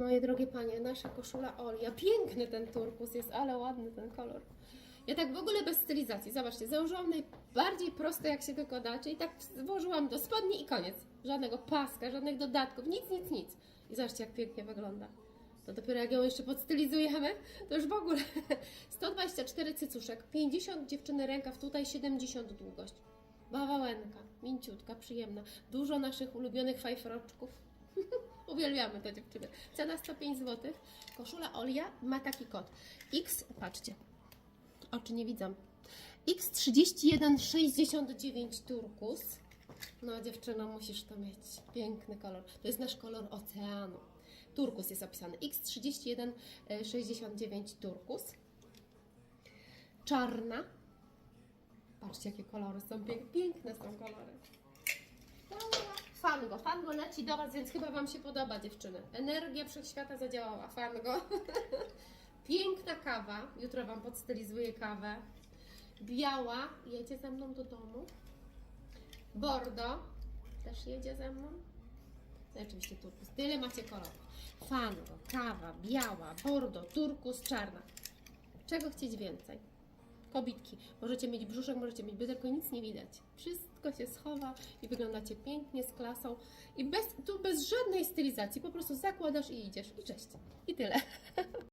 Moje drogie panie, nasza koszula Olia. Piękny ten turkus jest, ale ładny ten kolor. Ja tak w ogóle bez stylizacji. Zobaczcie, założyłam najbardziej proste jak się tylko da, czyli tak włożyłam do spodni i koniec. Żadnego paska, żadnych dodatków, nic, nic, nic. I zobaczcie, jak pięknie wygląda. To dopiero jak ją jeszcze podstylizujemy, to już w ogóle 124 cycuszek, 50 dziewczyny rękaw, tutaj 70 długość. Bawałenka, mięciutka, przyjemna. Dużo naszych ulubionych fajfroczków. Uwielbiamy te dziewczyny. Cena 105 zł. Koszula Olia ma taki kod. X, patrzcie, oczy nie widzą. X3169 turkus. No dziewczyno, musisz to mieć. Piękny kolor. To jest nasz kolor oceanu. Turkus jest opisany. X3169 turkus. Czarna. Patrzcie, jakie kolory są. Piękne są kolory. Fango. Fango leci do Was, więc chyba Wam się podoba, dziewczyny. Energia wszechświata zadziałała. Fango. Piękna kawa. Jutro Wam podstylizuję kawę. Biała. Jedzie ze mną do domu. Bordo. Też jedzie ze mną. No i oczywiście turkus. Tyle macie kolorów. Fango, kawa, biała, bordo, turkus, czarna. Czego chcieć więcej? Kobitki. Możecie mieć brzuszek, możecie mieć bioderko, nic nie widać. Wszystko się schowa i wyglądacie pięknie, z klasą. I bez, tu bez żadnej stylizacji. Po prostu zakładasz i idziesz. I cześć. I tyle.